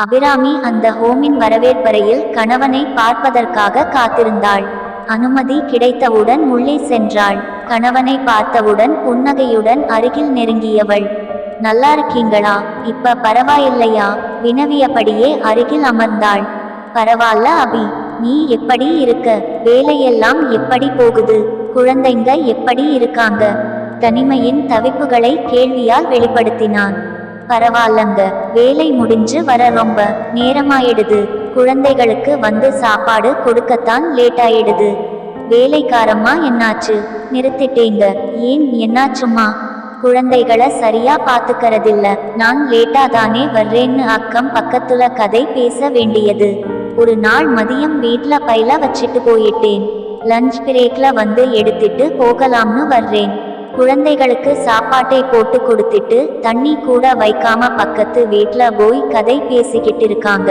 அபிராமி அந்த ஹோமின் வரவேற்பறையில் கணவனை பார்ப்பதற்காக காத்திருந்தாள். அனுமதி கிடைத்தவுடன் உள்ளே சென்றாள். கணவனை பார்த்தவுடன் புன்னகையுடன் அருகில் நெருங்கியவள். நல்லா இருக்கீங்களா? இப்ப பரவாயில்லையா? வினவியபடியே அருகில் அமர்ந்தாள். பரவாயில்ல அபி. நீ எப்படி இருக்க? வேலையெல்லாம் எப்படி போகுது? குழந்தைங்க எப்படி இருக்காங்க? தனிமையின் தவிப்புகளை கேள்வியால் வெளிப்படுத்தினான். பரவாயில்லங்க. வேலை முடிஞ்சு வர ரொம்ப நேரமாயிடுது. குழந்தைகளுக்கு வந்து சாப்பாடு கொடுக்கத்தான் லேட் ஆயிடுது வேலைக்காரம்மா என்னாச்சு? நிறுத்திட்டேங்க. ஏன் என்னாச்சும்மா? குழந்தைகளை சரியா பாத்துக்கறதில்ல நான் லேட்டா தானே வர்றேன்னு அக்கம் பக்கத்துல கதை பேச வேண்டியது. ஒரு நாள் மதியம் வீட்ல பைல வச்சிட்டு போயிட்டேன். லஞ்ச் பிரேக்ல வந்து எடுத்துட்டு போகலாம்னு வர்றேன். குழந்தைகளுக்கு சாப்பாட்டை போட்டு கொடுத்துட்டு தண்ணி கூட வைக்காம பக்கத்து வீட்ல போய் கதை பேசிக்கிட்டு இருக்காங்க.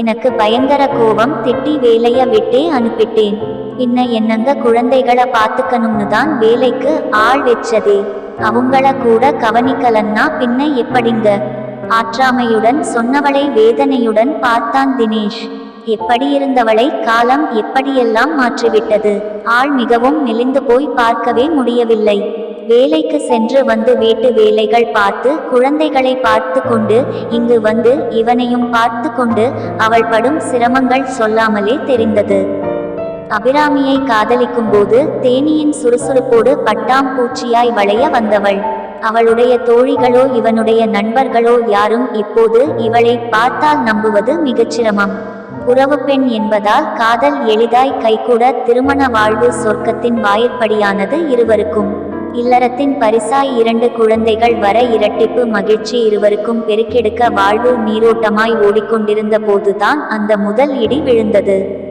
எனக்கு பயங்கர கோபம் திட்டி வேலைய விட்டே அனுப்பிட்டேன். பின்ன என்னங்க குழந்தைகளை பார்த்துக்கணும்னு தான் வேலைக்கு ஆள் வச்சதே. அவங்கள கூட கவனிக்கலன்னா பின்ன எப்படிங்க? ஆற்றாமையுடன் சொன்னவளை வேதனையுடன் பார்த்தான் தினேஷ். எப்படியிருந்தவளை காலம் எப்படியெல்லாம் மாற்றிவிட்டது? ஆள் மிகவும் மெலிந்து போய் பார்க்கவே முடியவில்லை. வேலைக்கு சென்று வந்து வீட்டு வேலைகள் பார்த்து குழந்தைகளை பார்த்து கொண்டு இங்கு வந்து இவனையும் பார்த்து கொண்டு அவள் படும் சிரமங்கள் சொல்லாமலே தெரிந்தது. அபிராமியை காதலிக்கும் போது தேனியின் சுறுசுறுப்போடு பட்டாம் பூச்சியாய் வளைய வந்தவள். அவளுடைய தோழிகளோ இவனுடைய நண்பர்களோ யாரும் இப்போது இவளை பார்த்தால் நம்புவது மிகச் சிரமம் உறவு பெண் என்பதால் காதல் எளிதாய் கைகூட திருமண வாழ்வு சொர்க்கத்தின் வாயிற்படியானது இருவருக்கும். இல்லறத்தின் பரிசாய் இரண்டு குழந்தைகள் வர இரட்டிப்பு மகிழ்ச்சி இருவருக்கும் பெருக்கெடுக்க வாழ்வு நீரோட்டமாய் ஓடிக்கொண்டிருந்த போதுதான் அந்த முதல் இடி விழுந்தது.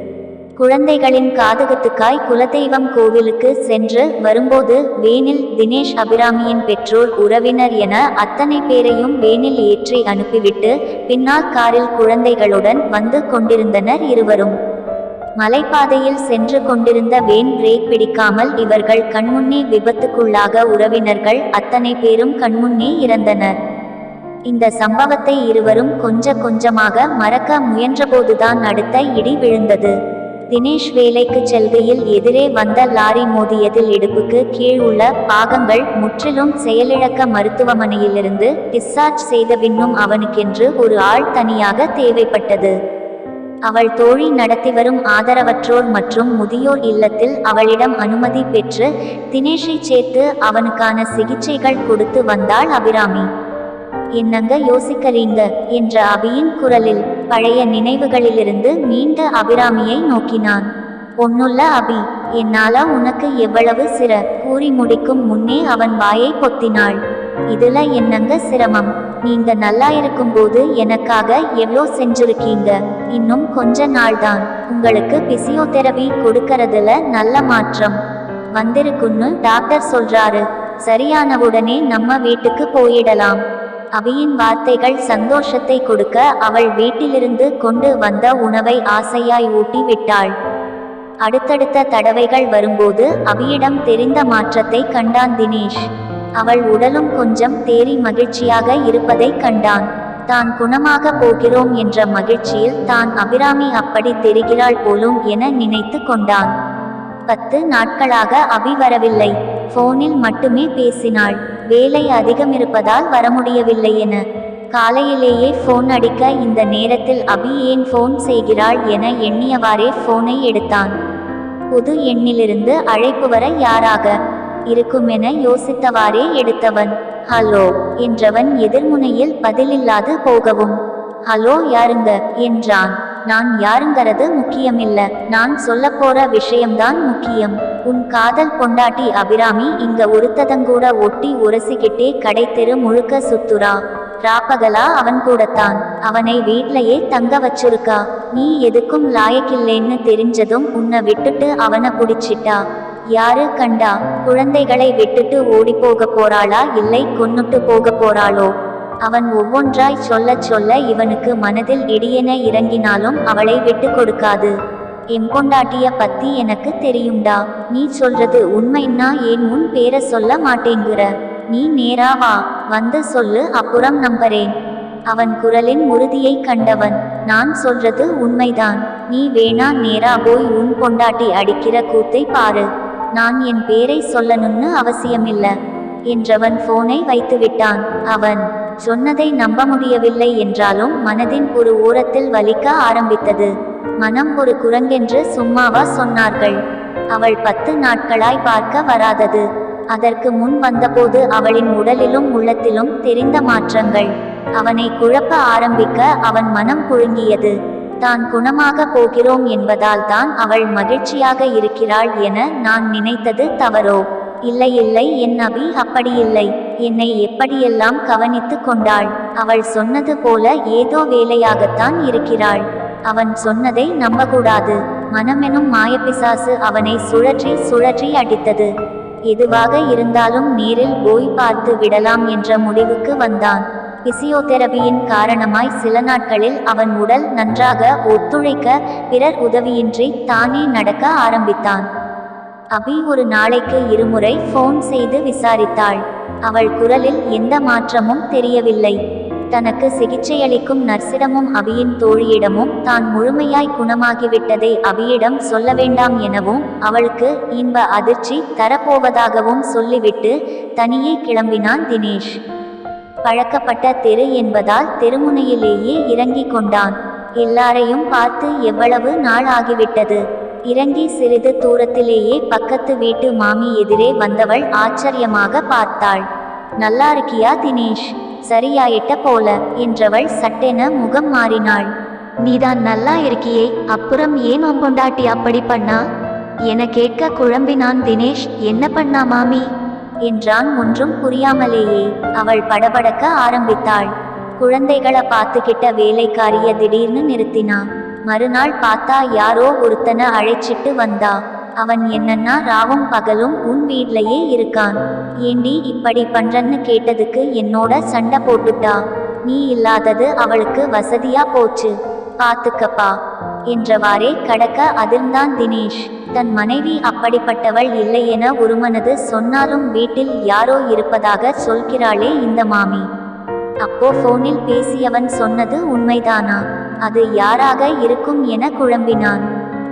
குழந்தைகளின் காதகத்துக்காய் குலதெய்வம் கோவிலுக்கு சென்று வரும்போது வேனில் தினேஷ் அபிராமியின் பெற்றோர் உறவினர் என அத்தனை பேரையும் வேனில் ஏற்றி அனுப்பிவிட்டு பின்னால் காரில் குழந்தைகளுடன் வந்து கொண்டிருந்தனர் இருவரும். மலைப்பாதையில் சென்று கொண்டிருந்த வேன் பிரேக் பிடிக்காமல் இவர்கள் கண்முன்னே விபத்துக்குள்ளாக உறவினர்கள் அத்தனை பேரும் கண்முன்னே இறந்தனர். இந்த சம்பவத்தை இருவரும் கொஞ்ச கொஞ்சமாக மறக்க முயன்றபோதுதான் அடுத்த இடி விழுந்தது. தினேஷ் வேலைக்கு செல்கையில் எதிரே வந்த லாரி மோதியதில் இடுப்புக்கு கீழ் உள்ள பாகங்கள் முற்றிலும் செயலிழக்க மருத்துவமனையிலிருந்து டிஸ்சார்ஜ் செய்த பின்னும் அவனுக்கென்று ஒரு ஆள் தனியாக தேவைப்பட்டது. அவள் தோழி நடத்தி வரும் ஆதரவற்றோர் மற்றும் முதியோர் இல்லத்தில் அவளிடம் அனுமதி பெற்று தினேஷை சேர்த்து அவனுக்கான சிகிச்சைகள் கொடுத்து வந்தாள் அபிராமி. என்னங்க யோசிக்கிறீங்க? என்ற அபியின் குரலில் பழைய நினைவுகளிலிருந்து மீண்ட அபிராமியை நோக்கினான். ஒன்னுள்ள அபி என்னால உனக்கு எவ்வளவு சிற கூறி முடிக்கும் முன்னே அவன் வாயை பொத்தினாள். இதுல என்னங்க சிரமம்? நீங்க நல்லா இருக்கும்போது எனக்காக எவ்வளோ செஞ்சிருக்கீங்க? இன்னும் கொஞ்ச நாள் தான் உங்களுக்கு பிசியோதெரபி கொடுக்கறதுல நல்ல மாற்றம். வந்திருக்குன்னு டாக்டர் சொல்றாரு. சரியானவுடனே நம்ம வீட்டுக்கு போயிடலாம். அபியின் வார்த்தைகள் சந்தோஷத்தை கொடுக்க அவள் வீட்டிலிருந்து கொண்டு வந்த உணவை ஆசையாய் ஊட்டி விட்டாள் அடுத்தடுத்த தடவைகள் வரும்போது அபியிடம் தெரிந்த மாற்றத்தை கண்டான் தினேஷ். அவள் உடலும் கொஞ்சம் தேறி மகிழ்ச்சியாக இருப்பதை கண்டான். தான் குணமாக போகிறோம் என்ற மகிழ்ச்சியில் தான் அபிராமி அப்படி தெரிகிறாள் போலும் என நினைத்து கொண்டான். பத்து நாட்களாக அபி வரவில்லை. போனில் மட்டுமே பேசினாள். வேலை அதிகம் இருப்பதால் வர முடியவில்லை என. காலையிலேயே போன் அடிக்க இந்த நேரத்தில் அபி ஏன் போன் செய்கிறாள் என எண்ணியவாறே போனை எடுத்தான். புது எண்ணிலிருந்து அழைப்பு வர யாராக? இருக்குமென யோசித்தவாறே எடுத்தவன். ஹலோ என்றவன் எதிர்முனையில் பதிலில்லாது போகவும். ஹலோ யாருங்க? என்றான். நான் யாருங்கிறது முக்கியமில்ல. நான் சொல்ல போற விஷயம்தான் முக்கியம். உன் காதல் பொண்டாட்டி அபிராமி இங்க ஒருத்ததங்கூட ஒட்டி உரசிக்கிட்டே கடை தெரு முழுக்க சுத்துறா. ராப்பகலா அவன் கூடத்தான். அவனை வீட்லயே தங்க வச்சிருக்கா. நீ எதுக்கும் லாயக்கில்லேன்னு தெரிஞ்சதும் உன்னை விட்டுட்டு அவனை புடிச்சிட்டா. யாரு கண்டா? குழந்தைகளை விட்டுட்டு ஓடி போக போறாளா? இல்லை கொன்னுட்டு போக போறாளோ? அவன் ஒவ்வொன்றாய் சொல்லச் சொல்ல இவனுக்கு மனதில் இடியென இறங்கினாலும் அவளை விட்டு கொடுக்காது. எம் கொண்டாட்டிய பத்தி எனக்கு தெரியும்டா. நீ சொல்றது உண்மைன்னா ஏன் உன் பேரை சொல்ல மாட்டேங்குற? நீ நேரா வா. வந்து சொல்லு அப்புறம் நம்புறேன். அவன் குரலின் உறுதியை கண்டவன் நான் சொல்றது உண்மைதான். நீ வேணா நேரா போய் உன் கொண்டாட்டி அடிக்கிற கூத்தை பாரு. நான் என் பேரை சொல்லணும்னு அவசியமில்லை. என்றவன் போனை வைத்து விட்டான் அவன் சொன்னதை நம்ப முடியவில்லை என்றாலும் மனதின் ஒரு ஓரத்தில் வலிக்க ஆரம்பித்தது. மனம் ஒரு குரங்கென்று சும்மாவா சொன்னார்கள். அவள் பத்து நாட்களாய் பார்க்க வராதது. அதற்கு முன் வந்தபோது அவளின் உடலிலும் உள்ளத்திலும் தெரிந்த மாற்றங்கள். அவனை குழப்ப ஆரம்பிக்க அவன் மனம் குழுங்கியது தான் குணமாக போகிறோம் என்பதால் தான் அவள் மகிழ்ச்சியாக இருக்கிறாள் என நான் நினைத்தது தவறோ? இல்லை இல்லை என் அபி அப்படியில்லை. என்னை எப்படியெல்லாம் கவனித்து கொண்டாள்? அவள் சொன்னது போல ஏதோ வேலையாகத்தான் இருக்கிறாள். அவன் சொன்னதை நம்பக்கூடாது. மனமெனும் மாயப்பிசாசு அவனை சுழற்றி சுழற்றி அடித்தது. எதுவாக இருந்தாலும் நேரில் போய் பார்த்து விடலாம் என்ற முடிவுக்கு வந்தான். பிசியோதெரபியின் காரணமாய் சில நாட்களில் அவன் உடல் நன்றாக ஒத்துழைக்க பிறர் உதவியின்றி தானே நடக்க ஆரம்பித்தான். அபி ஒரு நாளைக்கு இருமுறை ஃபோன் செய்து விசாரித்தாள். அவள் குரலில் எந்த மாற்றமும் தெரியவில்லை. தனக்கு சிகிச்சையளிக்கும் நர்சிடமும் அபியின் தோழியிடமும் தான் முழுமையாய் குணமாகிவிட்டதை அபியிடம் சொல்ல வேண்டாம் எனவும் அவளுக்கு இன்ப அதிர்ச்சி தரப்போவதாகவும் சொல்லிவிட்டு தனியே கிளம்பினான் தினேஷ். பழக்கப்பட்ட தெரு என்பதால் தெருமுனையிலேயே இறங்கிக் கொண்டான். எல்லாரையும் பார்த்து எவ்வளவு நாள் ஆகிவிட்டது இறங்கி சிறிது தூரத்திலேயே பக்கத்து வீட்டு மாமி எதிரே வந்தவள் ஆச்சரியமாக பார்த்தாள். நல்லா இருக்கியா தினேஷ்? சரியாயிட்ட போல என்றவள் சட்டென முகம் மாறினாள். நீதான் நல்லா இருக்கியே அப்புறம் ஏன் அம்பொண்டாட்டி அப்படி பண்ணா? என கேட்க குழம்பினான் தினேஷ். என்ன பண்ணா மாமி? என்றான் ஒன்றும் புரியாமலேயே. அவள் படபடக்க ஆரம்பித்தாள். குழந்தைகளை பார்த்துக்கிட்ட வேலைக்காரிய திடீர்னு நிறுத்தினா மறுநாள் பார்த்தா யாரோ ஒருத்தனை அழைச்சிட்டு வந்தா. அவன் என்னன்னா ராவும் பகலும் உன் வீட்லயே இருக்கான். ஏண்டி இப்படி பண்றன்னு கேட்டதுக்கு என்னோட சண்டை போட்டுட்டா. நீ இல்லாதது அவளுக்கு வசதியா போச்சு. பாத்துக்கப்பா என்றவாறே கடக்க அதிர்ந்தான் தினேஷ். தன் மனைவி அப்படிப்பட்டவள் இல்லை என ஒருமனது சொன்னாலும் வீட்டில் யாரோ இருப்பதாக சொல்கிறாளே இந்த மாமி. அப்போ போனில் பேசியவன் சொன்னது உண்மைதானா? அது யாராக இருக்கும் என குழம்பினான்.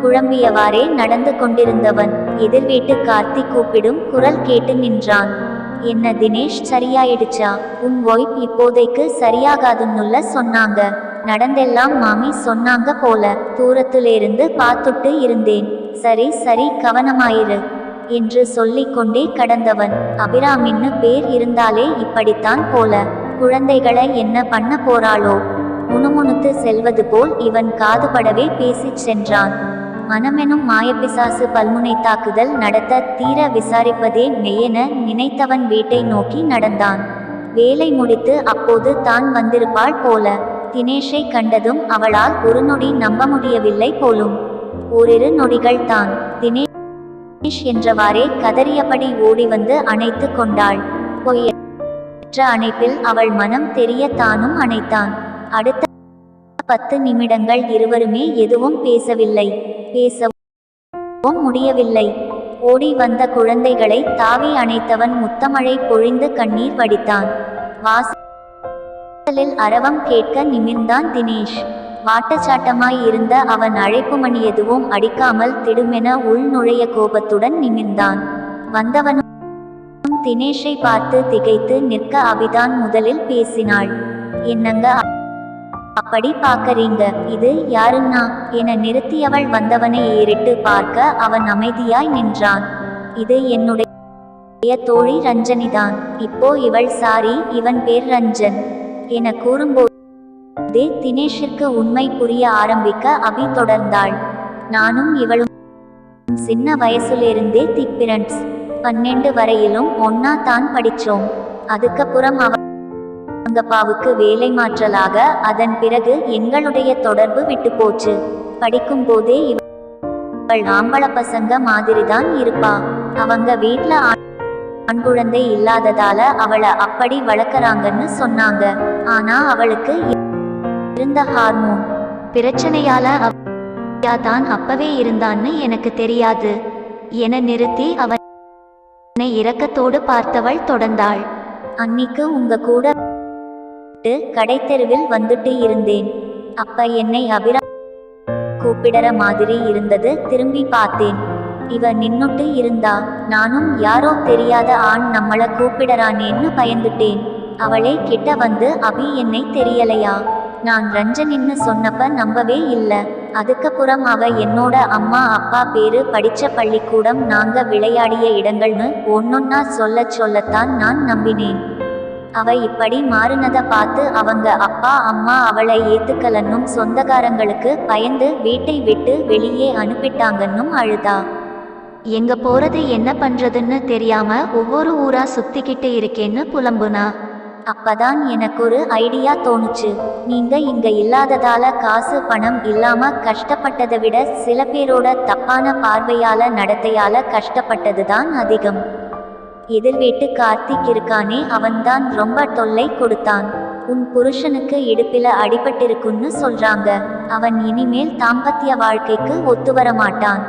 குழம்பியவாறே நடந்து கொண்டிருந்தவன் எதிர் வீட்டு கார்த்தி கூப்பிடும் குரல் கேட்டு நின்றான். என்ன தினேஷ் சரியாயிடுச்சா? உன் ஒய்ப் இப்போதைக்கு சரியாகாதுன்னுள்ள சொன்னாங்க. நடந்தெல்லாம் மாமி சொன்னாங்க போல. தூரத்திலிருந்து பார்த்துட்டு இருந்தேன். சரி சரி கவனமாயிரு என்று சொல்லிக்கொண்டே கடந்தவன். அபிராமின்னு பேர் இருந்தாலே இப்படித்தான் போல. குழந்தைகளை என்ன பண்ண போறாளோ? முணுமுணுத்து செல்வது போல் இவன் காதுபடவே பேசிச் சென்றான். மனமெனும் மாயப்பிசாசு பல்முனை தாக்குதல் நடத்த தீர விசாரிப்பதே மெய்யென நினைத்தவன் வீட்டை நோக்கி நடந்தான். வேலை முடித்து அப்போது தான் வந்திருப்பாள் போல. தினேஷை கண்டதும் அவளால் ஒரு நொடி நம்ப முடியவில்லை போலும். ஓரிரு நொடிகள் தான். தினேஷ் என்றவாறே கதறியபடி ஓடி வந்து அணைத்து கொண்டாள் பொய்யற்ற அணைப்பில் அவள் மனம் தெரிய தானும் அணைத்தான். அடுத்த பத்து நிமிடங்கள் இருவருமே எதுவும் பேசவில்லை. பேசவும் முடியவில்லை. ஓடி வந்த குழந்தைகளை தாவி அணைத்தவன் முத்தமழை பொழிந்து கண்ணீர் வடித்தான். வாசலில் அரவம் கேட்க நிமிர்ந்தான் தினேஷ். வாட்டச்சாட்டமாய் இருந்த அவன் அழைப்பு மணி எதுவும் அடிக்காமல் திடுமென உள் நுழைய கோபத்துடன் நிமிர்ந்தான். வந்தவனும் தினேஷை பார்த்து திகைத்து நிற்க அபிதான் முதலில் பேசினாள். என்னங்க அப்படி பாக்கறீங்க இது யாருன்னா? என நிறுத்தியவள் வந்தவனை ஏறிட்டு பார்க்க அவன் அமைதியாய் நின்றான். இது என்னுடைய தோழி ரஞ்சனிதான். இப்போ இவள் சாரி இவன் பேர் ரஞ்சன் என கூறும்போது தினேஷிற்கு உண்மை புரிய ஆரம்பிக்க அபி தொடர்ந்தாள். நானும் இவளும் சின்ன வயசுலேருந்தே திப்பிரண்ட்ஸ் பன்னெண்டு வரையிலும் ஒன்னா தான் படிச்சோம். அதுக்கப்புறம் அவ அங்கப்பாவுக்கு வேலை மாற்றலாக அதன் பிறகு எங்களுடைய தொடர்பு விட்டு போச்சு. படிக்கும் போதே இவள் ஆம்பள பசங்க மாதிரிதான் இருப்பா. அவங்க வீட்ல ஆண் குழந்தை இல்லாததால அவளை அப்படி வளர்க்கறாங்கன்னு சொன்னாங்க. ஆனா அவளுக்கு இருந்த ஹார்மோன் பிரச்சனையால தான் அப்பவே இருந்தான்னு எனக்கு தெரியாது. என நிறுத்தி அவன் இரக்கத்தோடு பார்த்தவள் தொடர்ந்தாள். அன்னிக்கு உங்க கூட கடைத்தெருவில் வந்துட்டு இருந்தேன். அப்ப என்னை அபிரா கூப்பிடற மாதிரி இருந்தது திரும்பி பார்த்தேன். இவ நின்னுட்டு இருந்தா நானும் யாரோ தெரியாத ஆண் நம்மள கூப்பிடறானேன்னு பயந்துட்டேன். அவளே கிட்ட வந்து அபி என்னை தெரியலையா? நான் ரஞ்சனின்னு சொன்னப்ப நம்பவே இல்லை. அதுக்கப்புறம் அவ என்னோட அம்மா அப்பா பேரு படிச்ச பள்ளிக்கூடம் நாங்க விளையாடிய இடங்கள்னு ஒன்னொன்னா சொல்ல சொல்லத்தான் நான் நம்பினேன். அவ இப்படி மாறினத பார்த்து அவங்க அப்பா அம்மா அவளை ஏத்துக்கலன்னும் சொந்தக்காரங்களுக்கு பயந்து வீட்டை விட்டு வெளியே அனுப்பிட்டாங்கன்னும் அழுதா. எங்க போறது என்ன பண்றதுன்னு தெரியாம ஒவ்வொரு ஊரா சுத்திக்கிட்டு இருக்கேன்னு புலம்புனா? அப்பதான் எனக்கு ஒரு ஐடியா தோணுச்சு. நீங்க இங்க இல்லாததால காசு பணம் இல்லாம கஷ்டப்பட்டதை விட சில பேரோட தப்பான பார்வையால நடத்தையால கஷ்டப்பட்டதுதான் அதிகம். எதிர் வீட்டு கார்த்திக் இருக்கானே அவன்தான் ரொம்ப தொல்லை கொடுத்தான். உன் புருஷனுக்கு இடுப்பில அடிபட்டிருக்குன்னு சொல்றாங்க. அவன் இனிமேல் தாம்பத்திய வாழ்க்கைக்கு ஒத்து வர மாட்டான்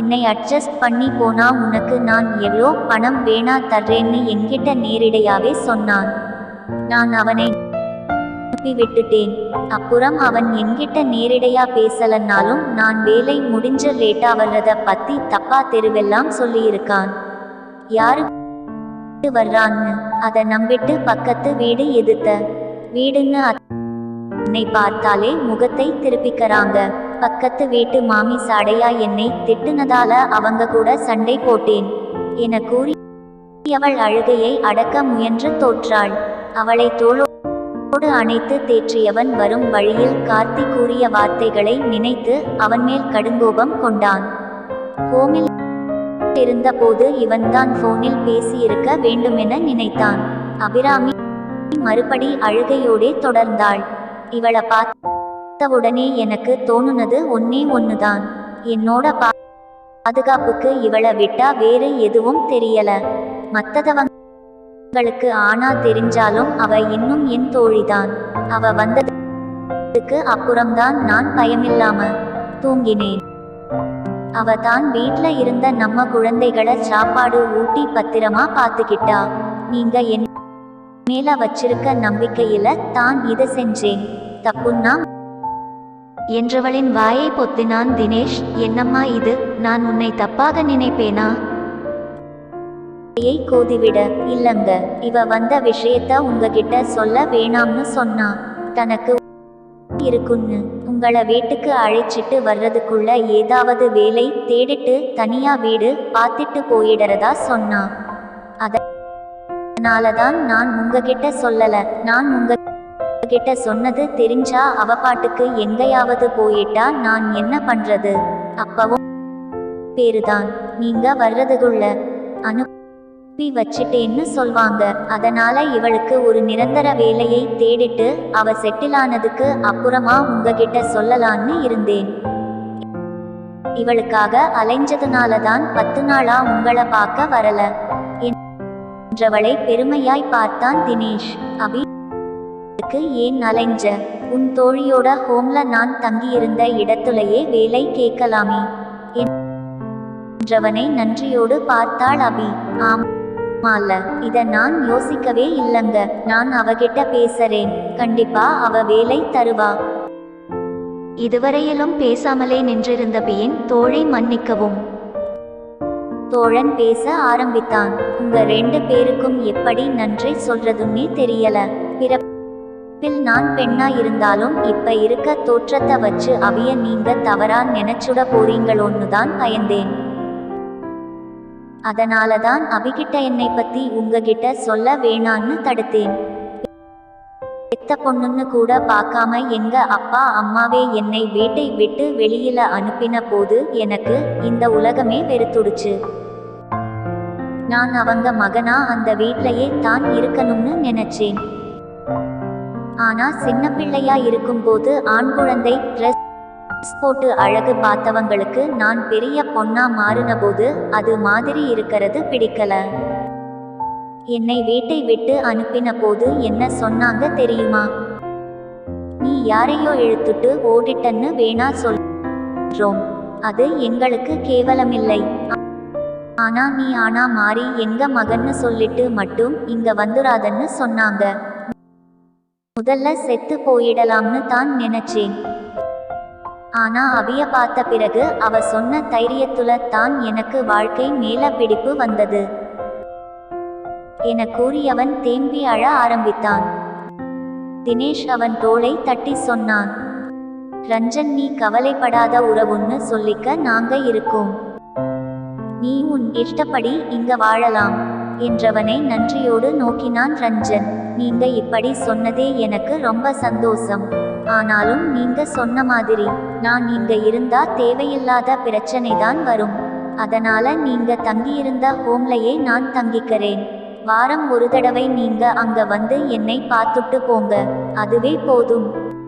என்னை அட்ஜஸ்ட் பண்ணி போனா உனக்கு நான் எவ்வளோ பணம் வேணா தர்றேன்னு என்கிட்ட நேரிடையாவே சொன்னான். நான் அவனை அனுப்பி விட்டுட்டேன் அப்புறம் அவன் என்கிட்ட நேரிடையா பேசலன்னாலும் நான் வேலை முடிஞ்ச லேட்டா வர்றத பத்தி தப்பா தெருவெல்லாம் சொல்லியிருக்கான். யாரு வர்றான்னு அதை நம்பிட்டு பக்கத்து வீடு எதிர்த்த வீடுன்னு என்னை பார்த்தாலே முகத்தை திருப்பிக்கிறாங்க. பக்கத்து வீட்டு மாமி சாடையா என்னை திட்டுனதால அவங்க கூட சண்டை போட்டேன். என கூறி அவள் அழுகையை அடக்க முயன்று தோற்றாள். அவளை தோளோடு அணைத்து தேற்றியவன் வரும் வழியில் கார்த்தி கூறிய வார்த்தைகளை நினைத்து அவன் மேல் கடுங்கோபம் கொண்டான். ஹோமில் இருந்தபோது இவன்தான் போனில் பேசியிருக்க வேண்டுமென நினைத்தான். அபிராமி மறுபடி அழுகையோடே தொடர்ந்தாள். இவளை பார்த்தவுடனே எனக்கு தோணுனது ஒன்னே ஒன்னுதான். என்னோட பா- பாதுகாப்புக்கு இவளை விட்டா வேறு எதுவும் தெரியல. உங்களுக்கு ஆனா தெரிஞ்சாலும் அவ இன்னும் என் தோழிதான். அவ வந்ததுக்கு அப்புறம்தான் நான் பயமில்லாம தூங்கினேன். அவ தான் வீட்ல இருந்த நம்ம குழந்தைகளை சாப்பாடு ஊட்டி பத்திரமா பாத்துக்கிட்டா. நீங்க என் மேல வச்சிருக்க நம்பிக்கையில தான் இதை செஞ்சேன். தப்புன்னா என்றவளின் வாயை பொத்தினான் தினேஷ் என்னம்மா இது? நான் உன்னை தப்பாக நினைப்பேனா? யை கோதிவிட இல்லங்க இவ வந்த விஷயத்த உங்ககிட்ட சொல்ல வேணாம்னு சொன்னா. தனக்கு இருக்குன்னு உங்கள வீட்டுக்கு அழைச்சிட்டு வர்றதுக்குள்ள ஏதாவது வேலை தேடிட்டு தனியா வீடு பார்த்துட்டு போயிடறதா சொன்னா. அதனாலதான் நான் உங்ககிட்ட சொல்லல. நான் உங்க கிட்ட சொன்னது தெரிஞ்சா அவ பாட்டுக்கு எங்கேயாவது போயிட்டா நான் என்ன பண்றது? அப்பவும் பேருதான் நீங்க வர்றதுக்குள்ள அனு பி வச்சிட்டேன்னு சொல்வாங்க. அதனால இவளுக்கு ஒரு நிரந்தர வேலையை தேடிட்டு அவ செட்டிலானதுக்கு அப்புறமா உங்ககிட்ட சொல்லலான்னு இருந்தேன். இவளுக்காக அலைஞ்சதுனால தான் பத்து நாளா உங்களை பார்க்க வரல. என்றவளை பெருமையாய் பார்த்தான் தினேஷ். அபிக்கு ஏன் அலைஞ்ச? உன் தோழியோட ஹோம்ல நான் தங்கியிருந்த இடத்துலயே வேலை கேட்கலாமே. என்றவனை நன்றியோடு பார்த்தாள் அபி. மால்ல இத நான் யோசிக்கவே இல்லங்க. நான் அவகிட்ட பேசறேன். கண்டிப்பா அவ வேலை தருவா. இதுவரையிலும் பேசாமலே நின்றிருந்த பியின் தோழை மன்னிக்கவும். தோழன் பேச ஆரம்பித்தான். உங்க ரெண்டு பேருக்கும் எப்படி நன்றி சொல்றதுன்னே தெரியல. பிறப்பில் நான் பெண்ணா இருந்தாலும் இப்ப இருக்க தோற்றத்தை வச்சு அவிய நீங்க தவறா நினைச்சுட போறீங்களோன்னு தான் பயந்தேன். அதனாலதான் அபிகிட்ட என்னை பத்தி உங்ககிட்ட சொல்ல வேணான்னு தடுத்தேன். பெத்த பொண்ணுன்னு கூட பார்க்காம எங்க அப்பா அம்மாவே என்னை வீட்டை விட்டு வெளியில அனுப்பின போது எனக்கு இந்த உலகமே வெறுத்துடுச்சு. நான் அவங்க மகனா அந்த வீட்லயே தான் இருக்கணும்னு நினைச்சேன். ஆனா சின்ன பிள்ளையா இருக்கும்போது ஆண் குழந்தை ட்ரெஸ் போட்டு அழகு பார்த்தவங்களுக்கு நான் பெரிய பொண்ணா மாறின போது அது மாதிரி இருக்கிறது பிடிக்கல. என்னை வீட்டை விட்டு அனுப்பின போது என்ன சொன்னாங்க தெரியுமா? நீ யாரையோ இழுத்துட்டு ஓடிட்டன்னு வேணா சொல்றோம் அது எங்களுக்கு கேவலமில்லை. ஆனா நீ ஆனா மாறி எங்க மகன்னு சொல்லிட்டு மட்டும் இங்க வந்துராதன்னு சொன்னாங்க. முதல்ல செத்து போயிடலாம்னு தான் நினைச்சேன். ஆனா அவிய பார்த்த பிறகு அவ சொன்ன தைரியத்துல தான் எனக்கு வாழ்க்கை மேல பிடிப்பு வந்தது. என கூறியவன் தேம்பி அழ ஆரம்பித்தான். தினேஷ் அவன் தோளை தட்டி சொன்னான். ரஞ்சன் நீ கவலைப்படாத உறவுன்னு சொல்லிக்க நாங்க இருக்கோம். நீ உன் இஷ்டப்படி இங்க வாழலாம் என்றவனை நன்றியோடு நோக்கினான் ரஞ்சன். நீங்க இப்படி சொன்னதே எனக்கு ரொம்ப சந்தோஷம். ஆனாலும் நீங்க சொன்ன மாதிரி நான் இங்க இருந்தா தேவையில்லாத பிரச்சனை தான் வரும். அதனால நீங்க தங்கியிருந்த ஹோம்லயே நான் தங்கிக்கிறேன். வாரம் ஒரு தடவை நீங்க அங்க வந்து என்னை பார்த்துட்டு போங்க. அதுவே போதும்.